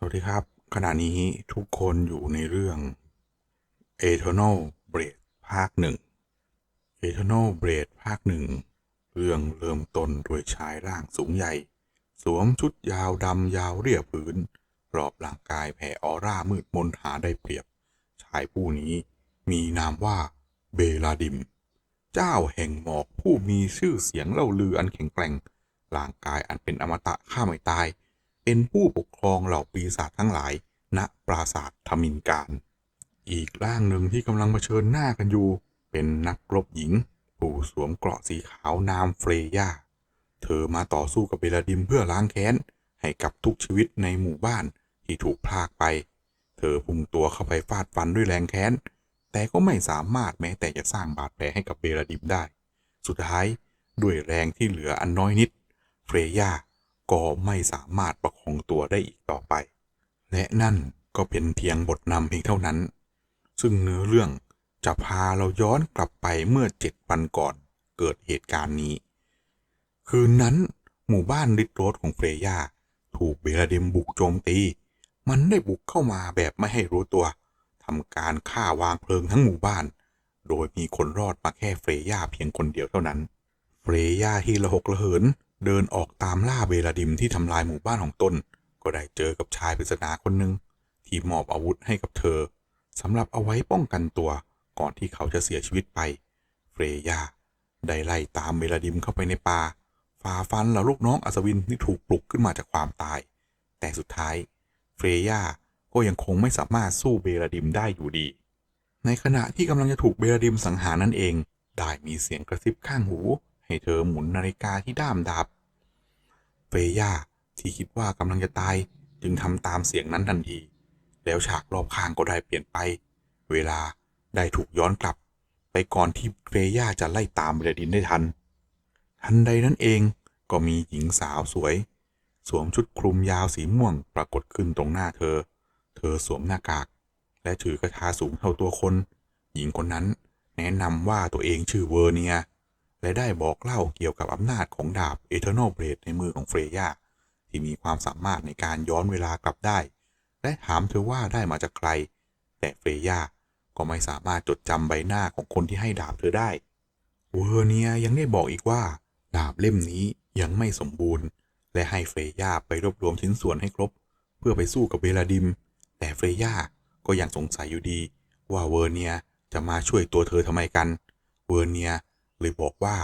สวัสดีครับ ขณะนี้ทุกคนอยู่ในเรื่อง Eternal Blade ภาคหนึ่ง Eternal Blade ภาคหนึ่ง เรื่องเริ่มต้นโดยชายร่างสูงใหญ่ สวมชุดยาวดำยาวเรียบพื้น รอบร่างกายแผ่ออร่ามืดมนหาได้เปรียบ ชายผู้นี้มีนามว่าเบลาดิม เจ้าแห่งหมอกผู้มีชื่อเสียงเล่าลืออันแข็งแกร่ง ร่างกายอันเป็นอมตะข้าไม่ตาย เป็นผู้ปกครองเหล่าปีศาจทั้งหลาย ณ ปราสาททมินการ อีกร่างหนึ่งที่กำลังเผชิญหน้ากันอยู่ เป็นนักรบหญิง ผู้สวมเกราะสีขาวนามเฟรย่าเธอมาต่อสู้กับเบลาดิมเพื่อล้างแค้น ให้กับทุกชีวิตในหมู่บ้านที่ถูกพลากไป เธอพุ่งตัวเข้าไปฟาดฟันด้วยแรงแค้น แต่ก็ไม่สามารถแม้แต่จะสร้างบาดแผลให้กับเบลาดิมได้ สุดท้ายด้วยแรงที่เหลืออันน้อยนิด เฟรย่า ก็ไม่สามารถประคองตัวได้อีกต่อไป และนั่นก็เป็นเพียงบทนำเพียงเท่านั้น ซึ่งเนื้อเรื่องจะพาเราย้อนกลับไปเมื่อเจ็ดวันก่อนเกิดเหตุการณ์นี้ คืนนั้นหมู่บ้านริดโรสของเฟรย่าถูกเบลาเดมบุกโจมตี มันได้บุกเข้ามาแบบไม่ให้รู้ตัวทำการฆ่าวางเพลิงทั้งหมู่บ้าน โดยมีคนรอดมาแค่เฟรย่าเพียงคนเดียวเท่านั้น เฟรย่าที่ระหกระเหิน เดินออกตามล่าเบลาดิมที่ทำลายหมู่บ้านของตน ก็ได้เจอกับชายปริศนาคนหนึ่งที่มอบอาวุธให้กับเธอสำหรับเอาไว้ป้องกันตัวก่อนที่เขาจะเสียชีวิตไป เฟรย่าได้ไล่ตามเบลาดิมเข้าไปในป่าฝ่าฟันเหล่าลูกน้องอัศวินที่ถูกปลุกขึ้นมาจากความตาย แต่สุดท้าย เฟรย่าก็ยังคงไม่สามารถสู้เบลาดิมได้อยู่ดี ในขณะที่กำลังจะถูกเบลาดิมสังหารนั่นเอง ได้มีเสียงกระซิบข้างหู ให้เธอหมุนนาฬิกาที่ด้ามดาบ เฟย่าที่คิดว่ากำลังจะตายจึงทำตามเสียงนั้นทันที แล้วฉากรอบข้างก็ได้เปลี่ยนไป เวลาได้ถูกย้อนกลับ ไปก่อนที่เฟย่าจะไล่ตามเบลดินได้ทัน ทันใดนั้นเองก็มีหญิงสาวสวย สวมชุดคลุมยาวสีม่วงปรากฏขึ้นตรงหน้าเธอ เธอสวมหน้ากาก และถือกระทาสูงเท่าตัวคน หญิงคนนั้นแนะนำว่าตัวเองชื่อเวอร์เนีย และได้บอกเล่าเกี่ยวกับอำนาจของดาบ Eternal Blade ในมือของเฟรย่าที่มีความสามารถในการย้อนเวลากลับได้ และถามเธอว่าได้มาจากใคร แต่เฟรย่าก็ไม่สามารถจดจำใบหน้าของคนที่ให้ดาบเธอได้ เวอร์เนียยังได้บอกอีกว่า ดาบเล่มนี้ยังไม่สมบูรณ์ และให้เฟรย่าไปรวบรวมชิ้นส่วนให้ครบ เพื่อไปสู้กับเบลาดิม แต่เฟรย่าก็ยังสงสัยอยู่ดี ว่าเวอร์เนียจะมาช่วยตัวเธอทำไมกัน เวอร์เนีย เลยบอกว่า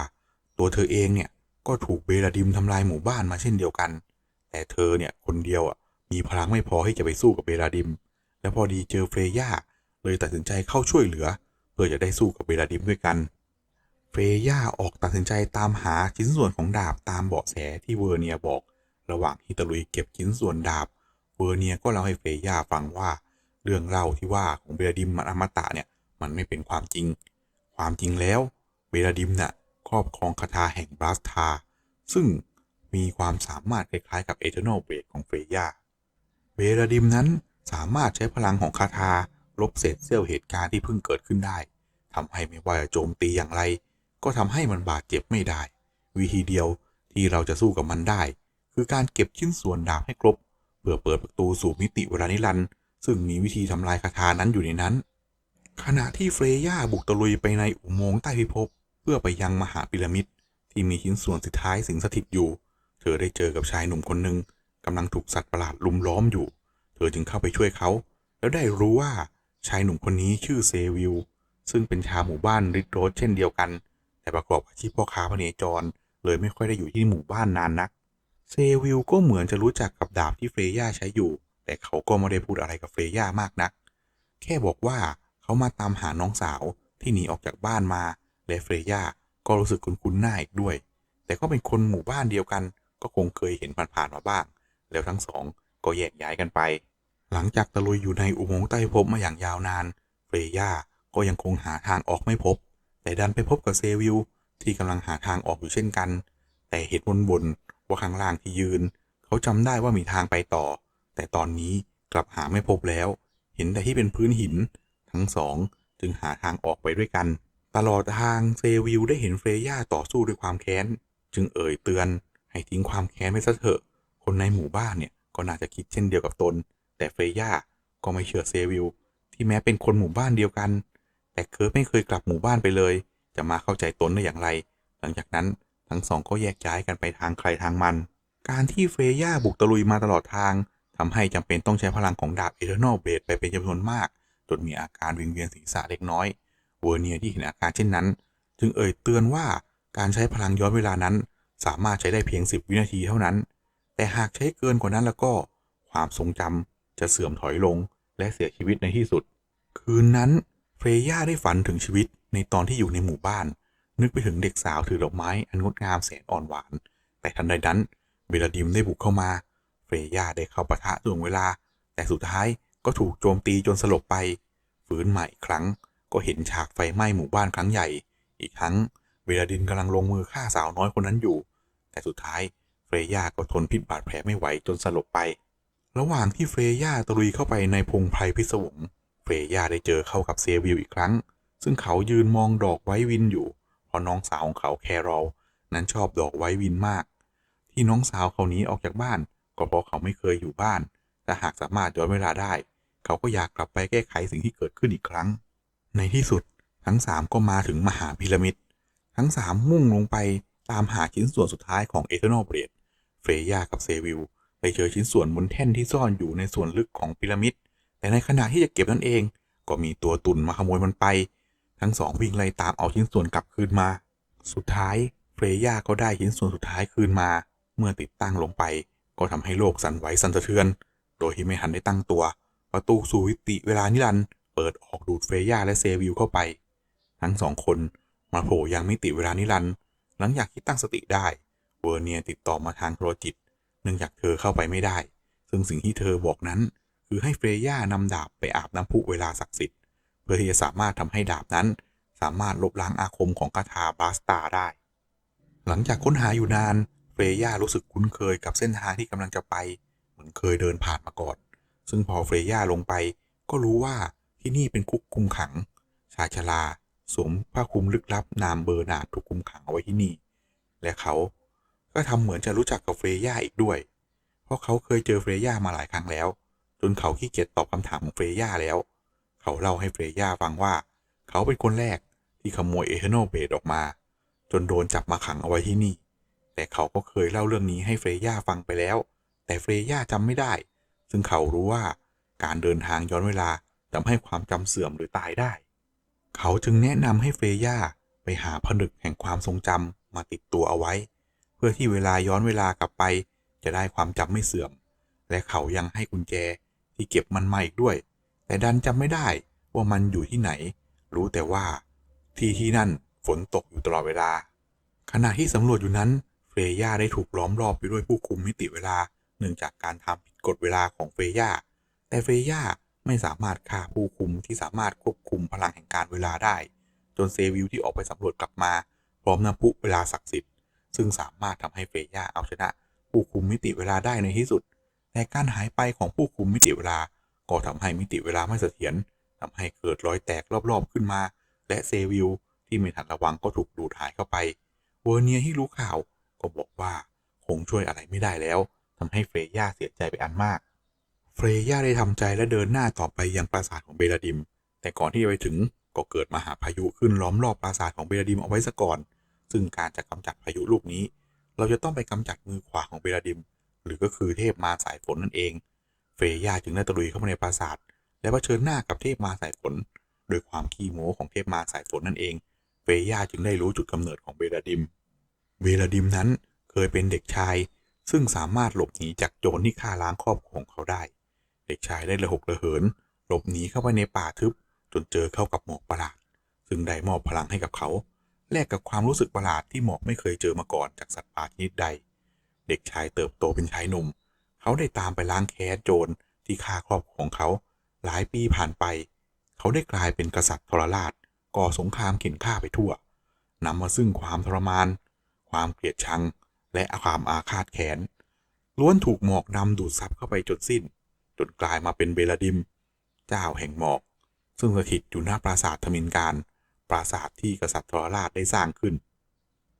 ตัวเธอเองเนี่ยก็ถูกเบลาดิมทำลายหมู่บ้านมาเช่นเดียวกัน แต่เธอเนี่ยคนเดียวอะมีพลังไม่พอที่จะไปสู้กับเบลาดิม และพอดีเจอเฟรย่าเลยตัดสินใจเข้าช่วยเหลือ เพื่อจะได้สู้กับเบลาดิมด้วยกัน เฟรย่าออกตัดสินใจตามหาชิ้นส่วนของดาบตามเบาะแสที่เวอร์เนียบอก ระหว่างที่ตะลุยเก็บชิ้นส่วนดาบ เวอร์เนียก็เล่าให้เฟรย่าฟังว่า เรื่องเล่าที่ว่าของเบลาดิมมันอมตะเนี่ยมันไม่เป็นความจริง ความจริงแล้ว เบลาดิมน่ะครอบครองคาถาแห่งบลัสทา ซึ่งมีความสามารถคล้ายๆกับเอเทอร์นอลเบรดของเฟย่า เบลาดิมนั้นสามารถใช้พลังของคาถาลบเศษเสี้ยวเหตุการณ์ที่เพิ่งเกิดขึ้นได้ทำให้ไม่ว่าจะโจมตีอย่างไร ก็ทำให้มันบาดเจ็บไม่ได้ วิธีเดียวที่เราจะสู้กับมันได้ คือการเก็บชิ้นส่วนดาบให้ครบ เพื่อเปิดประตูสู่มิติเวลานิรันด์ซึ่งมีวิธีทำลายคาถานั้นอยู่ในนั้น ขณะที่เฟรย่าบุกตะลุยไปในอุโมงค์ใต้พิภพ เพื่อไปยังมหาพีระมิดที่มีชิ้นส่วนสุดท้ายสิงสถิตอยู่ เธอได้เจอกับชายหนุ่มคนหนึ่งกำลังถูกสัตว์ประหลาดลุมล้อมอยู่ เธอจึงเข้าไปช่วยเขา แล้วได้รู้ว่าชายหนุ่มคนนี้ชื่อเซวิล ซึ่งเป็นชาวหมู่บ้านริดโรสเช่นเดียวกัน แต่ประกอบอาชีพพ่อค้าพเนจร เลยไม่ค่อยได้อยู่ที่หมู่บ้านนานนัก เซวิลก็เหมือนจะรู้จักกับดาบที่เฟรย่าใช้อยู่ แต่เขาก็ไม่ได้พูดอะไรกับเฟรย่ามากนัก แค่บอกว่าเขามาตามหาน้องสาวที่หนีออกจากบ้านมา และเฟรย่าก็รู้สึกคุ้นๆหน้าอีกด้วย แต่ก็เป็นคนหมู่บ้านเดียวกัน ก็คงเคยเห็นผ่านๆมาบ้าง แล้วทั้งสองก็แยกย้ายกันไป หลังจากตะลุยอยู่ในอุโมงค์ใต้พิภพมาอย่างยาวนาน เฟรย่าก็ยังคงหาทางออกไม่พบ แต่ดันไปพบกับเซวิลที่กำลังหาทางออกอยู่เช่นกัน แต่เหตุบนๆว่าข้างล่างที่ยืน เขาจำได้ว่ามีทางไปต่อ แต่ตอนนี้กลับหาไม่พบแล้ว เห็นแต่ที่เป็นพื้นหิน ทั้งสองจึงหาทางออกไปด้วยกัน ตลอดทางเซวิลได้เห็นเฟรย่าต่อสู้ด้วยความแค้น จึงเอ่ยเตือนให้ทิ้งความแค้นไปซะเถอะ คนในหมู่บ้านเนี่ยก็น่าจะคิดเช่นเดียวกับตน แต่เฟย่าก็ไม่เชื่อเซวิลที่แม้เป็นคนหมู่บ้านเดียวกัน แต่เคิร์ตไม่เคยกลับหมู่บ้านไปเลย จะมาเข้าใจตนได้อย่างไร หลังจากนั้นทั้งสองก็แยกย้ายกันไปทางใครทางมัน การที่เฟย่าบุกตะลุยมาตลอดทางทำให้จำเป็นต้องใช้พลังของดาบเอเทอร์นอลเบดไปเป็นจำนวนมาก จนมีอาการวิงเวียนศีรษะเล็กน้อย เวอร์เนียที่เห็นอาการเช่นนั้น จึงเอ่ยเตือนว่าการใช้พลังย้อนเวลานั้น สามารถใช้ได้เพียง 10 วินาทีเท่านั้น แต่หากใช้เกินกว่านั้นแล้วก็ความทรงจำจะเสื่อมถอยลงและเสียชีวิตในที่สุด คืนนั้นเฟรย่าได้ฝันถึงชีวิตในตอนที่อยู่ในหมู่บ้าน นึกไปถึงเด็กสาวถือดอกไม้อันงดงามแสนอ่อนหวาน แต่ทันใดนั้นเบลาดิมได้บุกเข้ามา เฟรย่าได้เข้าปะทะถ่วงเวลา แต่สุดท้ายก็ถูกโจมตีจนสลบไป ฟื้นใหม่อีกครั้ง ก็เห็นฉากไฟไหม้หมู่บ้านครั้งใหญ่ อีกทั้งเบลาดินกำลังลงมือฆ่าสาวน้อยคนนั้นอยู่ แต่สุดท้ายเฟรย่าก็ทนพิษบาดแผลไม่ไหวจนสลบไป ระหว่างที่เฟรย่าตะลุยเข้าไปในพงไพรพิศวงเฟรย่าได้เจอเข้ากับเซวิลอีกครั้ง ซึ่งเขายืนมองดอกไว้วินอยู่ เพราะน้องสาวของเขาแครอลนั้นชอบดอกไว้วินมาก ที่น้องสาวเขานี้ออกจากบ้าน ก็เพราะเขาไม่เคยอยู่บ้าน แต่หากสามารถย้อนเวลาได้ เขาก็อยากกลับไปแก้ไขสิ่งที่เกิดขึ้นอีกครั้ง ในที่สุดทั้งสามก็มาถึงมหาพีระมิด ทั้งสามมุ่งลงไปตามหาชิ้นส่วนสุดท้ายของเอเทอร์นอลเบรดเฟยากับเซวิลไปเจอชิ้นส่วนบนแท่นที่ซ่อนอยู่ในส่วนลึกของพีระมิด แต่ในขณะที่จะเก็บนั่นเอง ก็มีตัวตุ่นมาขโมยมันไป ทั้งสองวิ่งไล่ตามเอาชิ้นส่วนกลับคืนมา สุดท้ายเฟรย่าก็ได้ชิ้นส่วนสุดท้ายคืนมา เมื่อติดตั้งลงไป ก็ทำให้โลกสั่นไหวสั่นสะเทือน โดยที่ไม่ทันได้ตั้งตัว ประตูสู่วิติเวลานิรันด์ เปิดออกดูดเฟย่าและเซวิลเข้าไป ทั้งสองคนมาโผล่ยังมิติเวลานิรันด์หลังจากที่ตั้งสติได้ เวอร์เนียติดต่อมาทางโทรจิต เนื่องจากเธอเข้าไปไม่ได้ ซึ่งสิ่งที่เธอบอกนั้น คือให้เฟย่านำดาบไปอาบน้ำพุเวลาศักดิ์สิทธิ์เพื่อที่จะสามารถทำให้ดาบนั้น สามารถลบล้างอาคมของคาถาบาสตาได้ หลังจากค้นหาอยู่นานเฟย่ารู้สึกคุ้นเคยกับเส้นทางที่กำลังจะไป เหมือนเคยเดินผ่านมาก่อน ซึ่งพอเฟย่าลงไปก็รู้ว่า ที่นี่เป็นคุกคุมขัง ชายชราสวมผ้าคลุมลึกลับนามเบอร์นาดถูกคุมขังเอาไว้ที่นี่ และเขาก็ทำเหมือนจะรู้จักกับเฟรย่าอีกด้วย เพราะเขาเคยเจอเฟรย่ามาหลายครั้งแล้ว จนเขาขี้เกียจตอบคำถามของเฟรย่าแล้ว เขาเล่าให้เฟรย่าฟังว่า เขาเป็นคนแรกที่ขโมยเอเทอร์นอลเบดออกมา จนโดนจับมาขังเอาไว้ที่นี่ แต่เขาก็เคยเล่าเรื่องนี้ให้เฟรย่าฟังไปแล้ว แต่เฟรย่าจำไม่ได้ ซึ่งเขารู้ว่าการเดินทางย้อนเวลา ทำให้ความจำเสื่อมหรือตายได้ เขาจึงแนะนำให้เฟย่าไปหาผนึกแห่งความทรงจำมาติดตัวเอาไว้ เพื่อที่เวลาย้อนเวลากลับไป จะได้ความจำไม่เสื่อม และเขายังให้กุญแจที่เก็บมันมาอีกด้วย แต่ดันจำไม่ได้ว่ามันอยู่ที่ไหน รู้แต่ว่า ที่ที่นั่นฝนตกอยู่ตลอดเวลา ขณะที่สำรวจอยู่นั้นเฟย่าได้ถูกล้อมรอบไปด้วยผู้คุมมิติเวลาเนื่องจากการทำผิดกฎเวลาของเฟย่าแต่เฟย่า ไม่สามารถฆ่าผู้คุมที่สามารถควบคุมพลังแห่งการเวลาได้ จนเซวิลที่ออกไปสำรวจกลับมา พร้อมน้ำพุเวลาศักดิ์สิทธิ์ซึ่งสามารถทำให้เฟย่าเอาชนะ ผู้คุมมิติเวลาได้ในที่สุด แต่การหายไปของผู้คุมมิติเวลา ก็ทำให้มิติเวลาไม่เสถียรทำให้เกิดรอยแตกรอบๆขึ้นมา และเซวิลที่ไม่ทันระวังก็ถูกดูดหายเข้าไป เวอร์เนียที่รู้ข่าวก็บอกว่าคงช่วยอะไรไม่ได้แล้วทำให้เฟย่าเสียใจไปอันมาก เฟรย่าได้ทำใจและเดินหน้าต่อไปยังปราสาทของเบลาดิม แต่ก่อนที่จะไปถึงก็เกิดมหาพายุขึ้นล้อมรอบปราสาทของเบลาดิมเอาไว้ซะก่อน ซึ่งการจะกำจัดพายุลูกนี้ เราจะต้องไปกำจัดมือขวาของเบลาดิม หรือก็คือเทพมาสายฝนนั่นเอง เฟรย่าจึงได้ตะลุยเข้ามาในปราสาท และเผชิญหน้ากับเทพมาสายฝน โดยความขี้โม้ของเทพมาสายฝนนั่นเอง เฟรย่าจึงได้รู้จุดกำเนิดของเบลาดิม เบลาดิมนั้นเคยเป็นเด็กชาย ซึ่งสามารถหลบหนีจากโจรที่ฆ่าล้างครอบครัวของเขาได้ เด็กชายได้ระหกระเหินหลบหนีเข้าไปในป่าทึบ จนเจอเข้ากับหมอกประหลาด ซึ่งได้มอบพลังให้กับเขาแลกกับความรู้สึกประหลาดที่หมอกไม่เคยเจอมาก่อนจากสัตว์ป่าชนิดใด เด็กชายเติบโตเป็นชายหนุ่ม เขาได้ตามไปล้างแค้นโจรที่ฆ่าครอบครัวของเขา หลายปีผ่านไป เขาได้กลายเป็นกษัตริย์ทรราช ก่อสงครามเข็นฆ่าไปทั่วนำมาซึ่งความทรมาน ความเกลียดชัง และความอาฆาตแค้นล้วนถูกหมอกดำดูดซับเข้าไปจนสิ้น จนกลายมาเป็นเบลาดิม เจ้าแห่งหมอก ซึ่งสถิตอยู่หน้าปราสาททมินการ ปราสาทที่กษัตริย์ทรราชได้สร้างขึ้น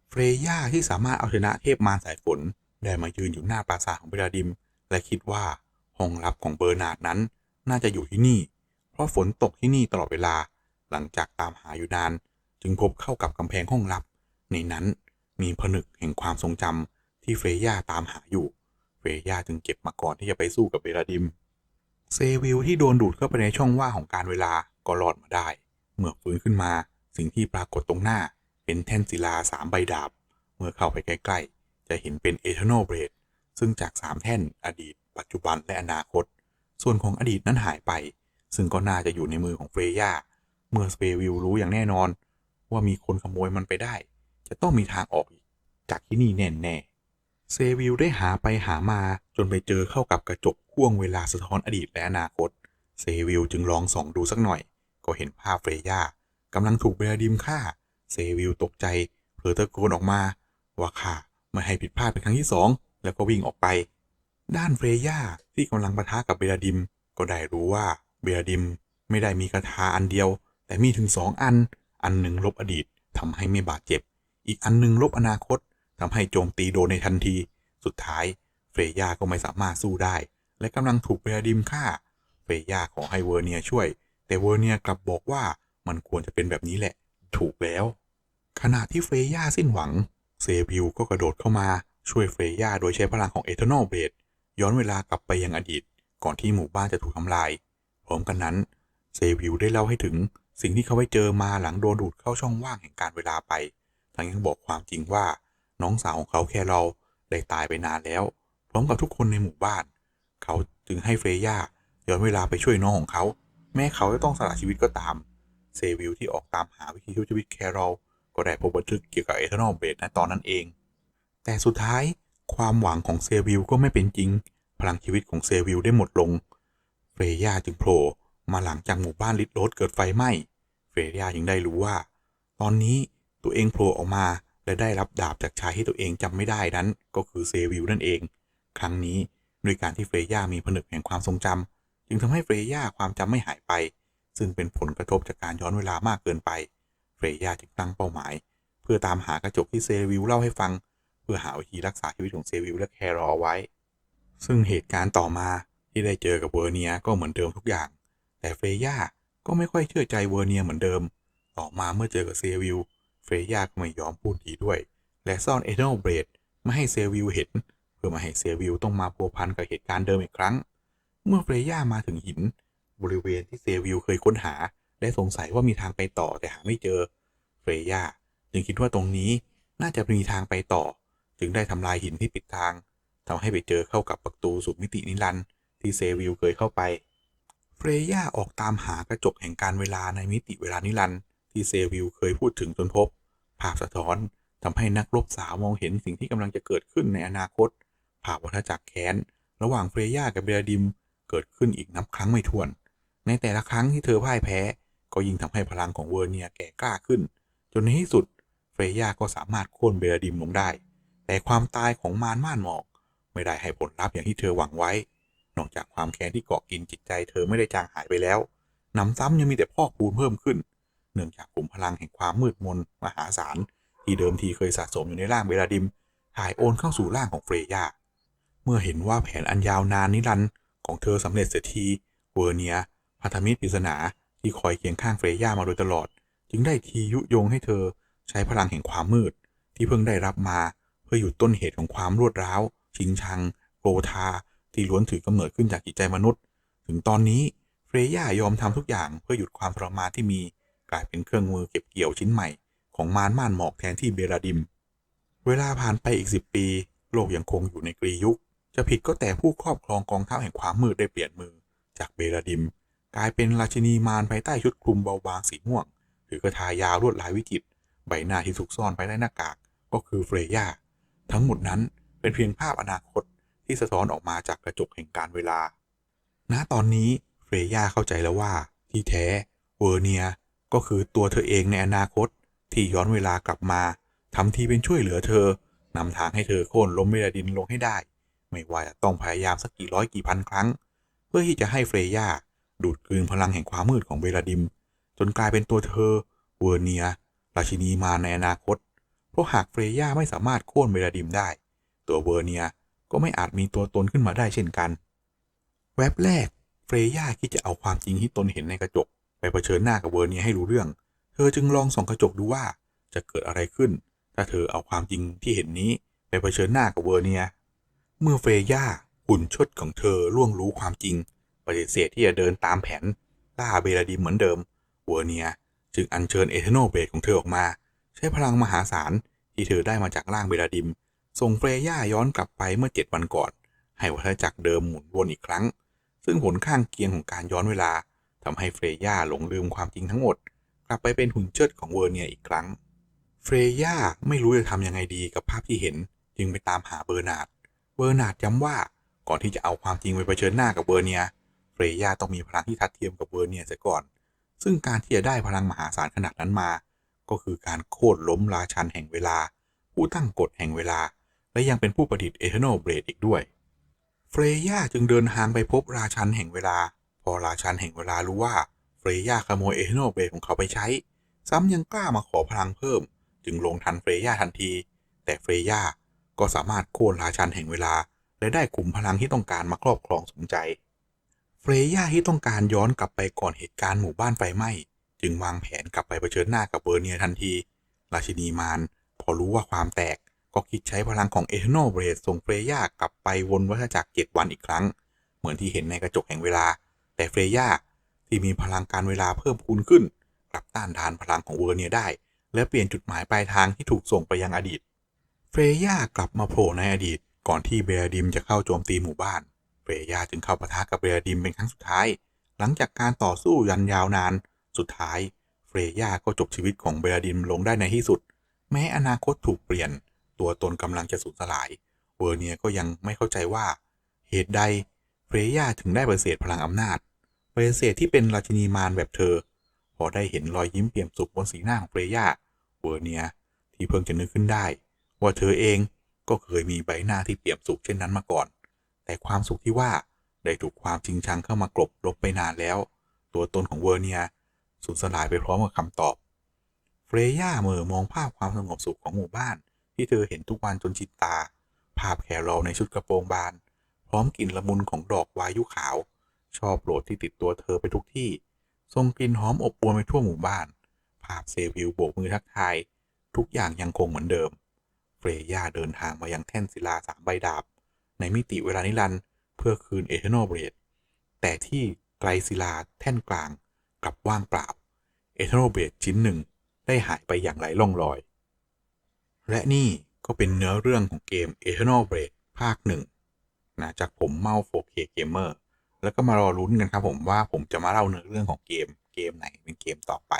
เฟรย่าที่สามารถเอาชนะเทพมารสายฝนได้มายืนอยู่หน้าปราสาทของเบลาดิม และคิดว่าห้องลับของเบอร์นาร์ดนั้นน่าจะอยู่ที่นี่ เพราะฝนตกที่นี่ตลอดเวลา หลังจากตามหาอยู่นาน จึงพบเข้ากับกำแพงห้องลับ ในนั้นมีผนึกแห่งความทรงจำที่เฟรย่าตามหาอยู่ เฟรย่าจึงเก็บมาก่อนที่จะไปสู้กับเบลาดิม เซวิลที่โดนดูดเข้าไปในช่องว่างของการเวลาก็รอดมาได้ เมื่อฟื้นขึ้นมาสิ่งที่ปรากฏตรงหน้า เป็นแท่นศิลาสามใบดาบ เมื่อเข้าไปใกล้ ๆ จะเห็นเป็น Eternal Blade ซึ่งจากสามแท่นอดีต ปัจจุบันและอนาคต ส่วนของอดีตนั้นหายไป ซึ่งก็น่าจะอยู่ในมือของเฟรย่าเมื่อเปวิลรู้อย่างแน่นอน ว่ามีคนขโมยมันไปได้ จะต้องมีทางออกอีกจากที่นี่แน่ๆ เซวิลได้หาไปหามาจนไปเจอเข้ากับกระจกพ่วงเวลาสะท้อนอดีตและอนาคต เซวิลจึงลองส่องดูสักหน่อย ก็เห็นภาพเฟรย่ากำลังถูกเบลดิมฆ่า เซวิลตกใจเผลอตะโกนออกมา ว่าข้าไม่ให้ผิดพลาดเป็นครั้งที่สองแล้วก็วิ่งออกไป ด้านเฟรย่าที่กำลังปะทะกับเบลดิม ก็ได้รู้ว่าเบลดิมไม่ได้มีคาถาอันเดียว แต่มีถึงสองอัน อันหนึ่งลบอดีตทำให้ไม่บาดเจ็บ อีกอันหนึ่งลบอนาคต ทำให้โจมตีโดนในทันที สุดท้ายเฟรย่าก็ไม่สามารถสู้ได้ และกำลังถูกเบลดิมฆ่า เฟรย่าขอให้เวอร์เนียช่วย แต่เวอร์เนียกลับบอกว่ามันควรจะเป็นแบบนี้แหละ ถูกแล้ว ขณะที่เฟรย่าสิ้นหวัง เซบิลก็กระโดดเข้ามาช่วยเฟรย่าโดยใช้พลังของเอเทอร์นอลเบดย้อนเวลากลับไปยังอดีต ก่อนที่หมู่บ้านจะถูกทำลาย พร้อมกันนั้นเซบิลได้เล่าให้ถึงสิ่งที่เขาไปเจอมาหลังโดนดูดเข้าช่องว่างแห่งการเวลาไปทั้งยังบอกความจริงว่า น้องสาวของเขาแคเราได้ตายไปนานแล้ว พร้อมกับทุกคนในหมู่บ้าน เขาจึงให้เฟรย่าย้อนเวลาไปช่วยน้องของเขา แม้เขาจะต้องสละชีวิตก็ตาม เซวิลที่ออกตามหาวิธีช่วยชีวิตแคโรลก็ได้พบบันทึกเกี่ยวกับเอเทอร์นอลเบดในตอนนั้นเอง แต่สุดท้ายความหวังของเซวิลก็ไม่เป็นจริง พลังชีวิตของเซวิลได้หมดลง เฟรย่าจึงโผล่มาหลังจากหมู่บ้านลิดโรดเกิดไฟไหม้ เฟรย่าจึงได้รู้ว่า ตอนนี้ตัวเองโผล่ออกมา และได้รับดาบจากชายที่ตัวเองจำไม่ได้นั้น ก็คือเซวิลนั่นเอง ครั้งนี้ด้วยการที่เฟรย่ามีผนึกแห่งความทรงจำจึงทำให้เฟรย่าความจำไม่หายไป ซึ่งเป็นผลกระทบจากการย้อนเวลามากเกินไป เฟรย่าจึงตั้งเป้าหมาย เพื่อตามหากระจกที่เซวิลเล่าให้ฟัง เพื่อหาวิธีรักษาชีวิตของเซวิลและแครอไว้ ซึ่งเหตุการณ์ต่อมาที่ได้เจอกับเวอร์เนียก็เหมือนเดิมทุกอย่าง แต่เฟรย่าก็ไม่ค่อยเชื่อใจเวอร์เนียเหมือนเดิม ต่อมาเมื่อเจอกับเซวิล เฟรย่าก็ไม่ยอมพูดดีด้วย และซ่อนเอเทอร์เบรดไม่ให้เซวิลเห็น เพื่อมาให้เซวิลต้องมาพัวพันกับเหตุการณ์เดิมอีกครั้ง เมื่อเฟรย่ามาถึงหิน บริเวณที่เซวิลเคยค้นหา และสงสัยว่ามีทางไปต่อแต่หาไม่เจอ เฟรย่าจึงคิดว่าตรงนี้น่าจะมีทางไปต่อ จึงได้ทำลายหินที่ปิดทางทำให้ไปเจอเข้ากับประตูสู่มิตินิรันดร์ที่เซวิลเคยเข้าไป เฟรย่าออกตามหากระจกแห่งการเวลาในมิติเวลานิรันดร์ ที่เซวิลเคยพูดถึงจนพบ ภาพสะท้อนทำให้นักรบสาวมองเห็นสิ่งที่กำลังจะเกิดขึ้นในอนาคต ภาพวัฏจักรแค้น ระหว่างเฟรย่ากับเบลาดิม เกิดขึ้นอีกนับครั้งไม่ถ้วน ในแต่ละครั้งที่เธอพ่ายแพ้ ก็ยิ่งทำให้พลังของเวอร์เนียแก่กล้าขึ้น จนในที่สุดเฟรย่าก็สามารถโค่นเบลาดิมลงได้ แต่ความตายของมารม่านหมอก ไม่ได้ให้ผลลัพธ์อย่างที่เธอหวังไว้ นอกจากความแค้นที่เกาะกินจิตใจเธอไม่ได้จางหายไปแล้วหนำซ้ำยังมีแต่พอกพูนเพิ่มขึ้น เนื่องจากกลุ่มพลังแห่งความมืดมนมหาศาล ที่เดิมทีเคยสะสมอยู่ในร่างเบลาดิมถ่ายโอนเข้าสู่ร่างของเฟรย่าเมื่อเห็นว่าแผนอันยาวนานนิรันดร์ของเธอสำเร็จเสียทีเวอร์เนียพันธมิตรปริศนาที่คอยเคียงข้างเฟรย่ามาโดยตลอด จึงได้ทียุยงให้เธอใช้พลังแห่งความมืด ที่เพิ่งได้รับมาเพื่อหยุดต้นเหตุของความรวดร้าว ชิงชังโกรธาที่ล้วนถือกำเนิดขึ้นจากจิตใจมนุษย์ ถึงตอนนี้เฟรย่ายอมทำทุกอย่างเพื่อหยุดความทรมานที่มี กลายเป็นเครื่องมือเก็บเกี่ยวชิ้นใหม่ของมารม่านหมอกแทนที่เบลาดิม เวลาผ่านไปอีกสิบปี โลกยังคงอยู่ในกรียุค จะผิดก็แต่ผู้ครอบครองกองทัพแห่งความมืดได้เปลี่ยนมือ จากเบลาดิม กลายเป็นราชินีมารภายใต้ชุดคลุมเบาบางสีม่วงถือกระทายาวลวดลายวิจิตรใบหน้าที่ถูกซ่อนภายใต้หน้ากากก็คือเฟรย่าทั้งหมดนั้นเป็นเพียงภาพอนาคตที่สะท้อนออกมาจากกระจกแห่งการเวลา ณ ตอนนี้เฟรย่าเข้าใจแล้วว่า ที่แท้เวอร์เนีย ก็คือตัวเธอเองในอนาคตที่ย้อนเวลากลับมาทำทีเป็นช่วยเหลือเธอนำทางให้เธอโค่นล้มเมลาดินลงให้ได้ ไม่ว่าจะต้องพยายามสักกี่ร้อยกี่พันครั้ง เพื่อที่จะให้เฟรย่าดูดกลืนพลังแห่งความมืดของเบลาดิม จนกลายเป็นตัวเธอเวอร์เนีย ราชินีมาในอนาคต เพราะหากเฟรย่าไม่สามารถโค่นเบลาดิมได้ ตัวเวอร์เนียก็ไม่อาจมีตัวตนขึ้นมาได้เช่นกัน แว็บแรกเฟรย่าคิดจะเอาความจริงที่ตนเห็นในกระจก เผชิญหน้ากับเวอร์เนียให้รู้เรื่อง เธอจึงลองส่องกระจกดูว่าจะเกิดอะไรขึ้น ถ้าเธอเอาความจริงที่เห็นนี้ไปเผชิญหน้ากับเวอร์เนีย เมื่อเฟย่าหุ่นชดของเธอล่วงรู้ความจริง ปฏิเสธที่จะเดินตามแผนล่าเบลาดิเหมือนเดิม เวอร์เนียจึงอัญเชิญเอเทโนเบดของเธอออกมา ใช้พลังมหาศาลที่เธอได้มาจากร่างเบลาดิม ส่งเฟรย่าย้อนกลับไปเมื่อเจ็ดวันก่อน ให้วัฏจักรเดิมหมุนวนอีกครั้ง ซึ่งผลข้างเคียงของการย้อนเวลา ทำให้เฟรย่าหลงลืมความจริงทั้งหมด กลับไปเป็นหุ่นเชิดของเวอร์เนียอีกครั้ง เฟรย่าไม่รู้จะทำยังไงดีกับภาพที่เห็น จึงไปตามหาเบอร์นาร์ด เบอร์นาร์ดย้ำว่าก่อนที่จะเอาความจริงไปเผชิญหน้ากับเวอร์เนีย เฟรย่าต้องมีพลังที่ทัดเทียมกับเวอร์เนียเสียก่อน ซึ่งการที่จะได้พลังมหาศาลขนาดนั้นมา ก็คือการโค่นล้มราชันแห่งเวลา ผู้ตั้งกฎแห่งเวลา และยังเป็นผู้ประดิษฐ์เอเทโนเบรดอีกด้วย เฟรย่าจึงเดินทางไปพบราชันแห่งเวลา พอราชันแห่งเวลารู้ว่าเฟรย่าขโมยเอเทโนเบดของเขาไปใช้ ซ้ำยังกล้ามาขอพลังเพิ่ม จึงลงทันเฟรย่าทันที แต่เฟรย่าก็สามารถโค่นราชันแห่งเวลา และได้ขุมพลังที่ต้องการมาครอบครองสมใจ เฟรย่าที่ต้องการย้อนกลับไปก่อนเหตุการณ์หมู่บ้านไฟไหม้จึงวางแผนกลับไปเผชิญหน้ากับเบอร์เนียทันที ราชินีมารพอรู้ว่าความแตกก็คิดใช้พลังของเอเทโนเบรดส่งเฟรย่ากลับไปวนวัฏจักรเจ็ดวันอีกครั้ง เหมือนที่เห็นในกระจกแห่งเวลา แต่เฟรย่าที่มีพลังการเวลาเพิ่มพูนขึ้น กลับต้านทานพลังของเวอร์เนียได้ และเปลี่ยนจุดหมายปลายทางที่ถูกส่งไปยังอดีต เฟรย่ากลับมาโผล่ในอดีต ก่อนที่เบลดิมจะเข้าโจมตีหมู่บ้าน เฟรย่าจึงเข้าปะทะกับเบลดิมเป็นครั้งสุดท้าย หลังจากการต่อสู้ยันยาวนาน สุดท้าย เฟรย่าก็จบชีวิตของเบลดิมลงได้ในที่สุด แม้อนาคตถูกเปลี่ยน ตัวตนกำลังจะสูญสลาย เวอร์เนียก็ยังไม่เข้าใจว่า เหตุใด รย่าถึงได้ปฏิเสธพลังอำนาจปฏิเสธที่เป็นราชินีมารแบบเธอ พอได้เห็นรอยยิ้มเปี่ยมสุขบนสีหน้าของเฟรย่าเวอร์เนียที่เพิ่งจะนึกขึ้นได้ ว่าเธอเองก็เคยมีใบหน้าที่เปี่ยมสุขเช่นนั้นมาก่อน แต่ความสุขที่ว่าได้ถูกความจริงชังเข้ามากลบลบไปนานแล้ว ตัวตนของเวอร์เนียสูญสลายไปพร้อมกับคำตอบเฟรย่าเมื่อมองภาพความสงบสุขของหมู่บ้าน ที่เธอเห็นทุกวันจนชินตา ภาพแครอลในชุดกระโปรงบาน ร้อมกลิ่นละมุนของดอกวายุขาว ชอบโปรดที่ติดตัวเธอไปทุกที่ ทรงกลิ่นหอมอบอวลไปทั่วหมู่บ้าน ภาพเซวิลโบกมือทักทาย ทุกอย่างยังคงเหมือนเดิม เฟรย่าเดินทางมายังแท่นศิลาสามใบดาบ ในมิติเวลานิรันด์เพื่อคืนเอเทโนเบรด แต่ที่ไกลศิลาแท่นกลางกลับว่างเปล่า เอเทโนเบรดชิ้นหนึ่งได้หายไปอย่างไร้ร่องรอย และนี่ก็เป็นเนื้อเรื่องของเกม Eternal Blade ภาคหนึ่ง นะจากผมเมา 4K Gamer แล้วก็มารอลุ้นกันครับผมว่าผมจะมาเล่าเนื้อเรื่องของเกมเกมไหนเป็นเกมต่อไป